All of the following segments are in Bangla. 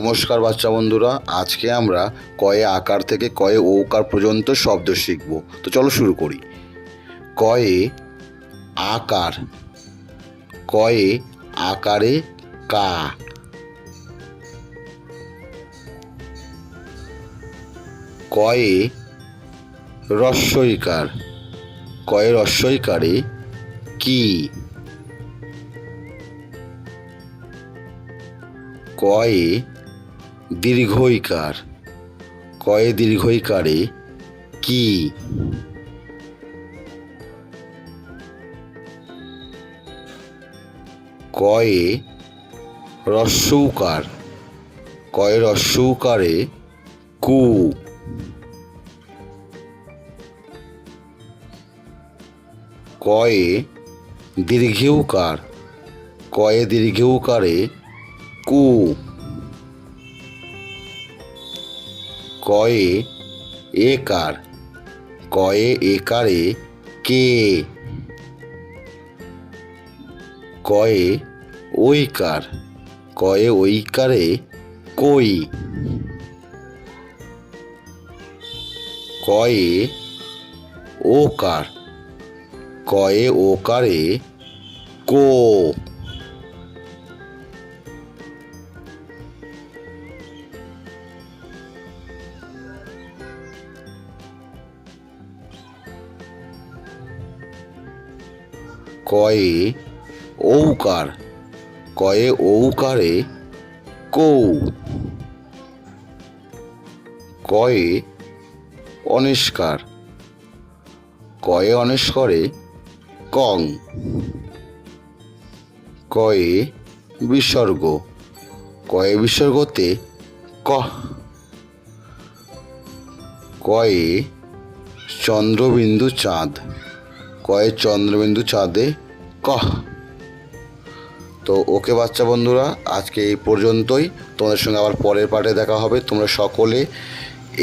নমস্কার বাচ্চা বন্ধুরা, আজকে আমরা কয়ে আকার থেকে কয়ে ওকার পর্যন্ত শব্দ শিখব। তো চলো শুরু করি। কয়ে আকার, কয়ে আকারে কা। কয়ে রস্বইকার কয়ে রস্বইকারে কি। কয়ে দীর্ঘইকার। কয়ে দীর্ঘইকারে কি? কয়ে রস্যৌকার। কয়ে রস্যৌকারে কু। কয়ে দীর্ঘেউকার। কয়ে দীর্ঘেউকারে কু। কয়ে একার, কয়ে একারে কে? কয়ে ঐকার, কয়ে ঐকারে কই? কয়ে ওকার, কয়ে ওকারে কো? কয়ে ঔকার, কয়ে ঔকারে কৌ। কয়ে অনিষ্কার, কয়ে অনিষ্করে কং। কয়ে বিসর্গ, কয়ে বিসর্গতে ক। কয়ে চন্দ্রবিন্দু চাঁদ। কয়ে চন্দ্রবিন্দু চাঁদে কহ। তো ওকে বাচ্চা বন্ধুরা, আজকে এই পর্যন্তই। তোমাদের সঙ্গে আবার পরের পার্টে দেখা হবে। তোমরা সকলে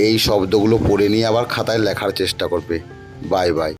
এই শব্দগুলো পড়ে নিয়ে আবার খাতায় লেখার চেষ্টা করবে। Bye bye.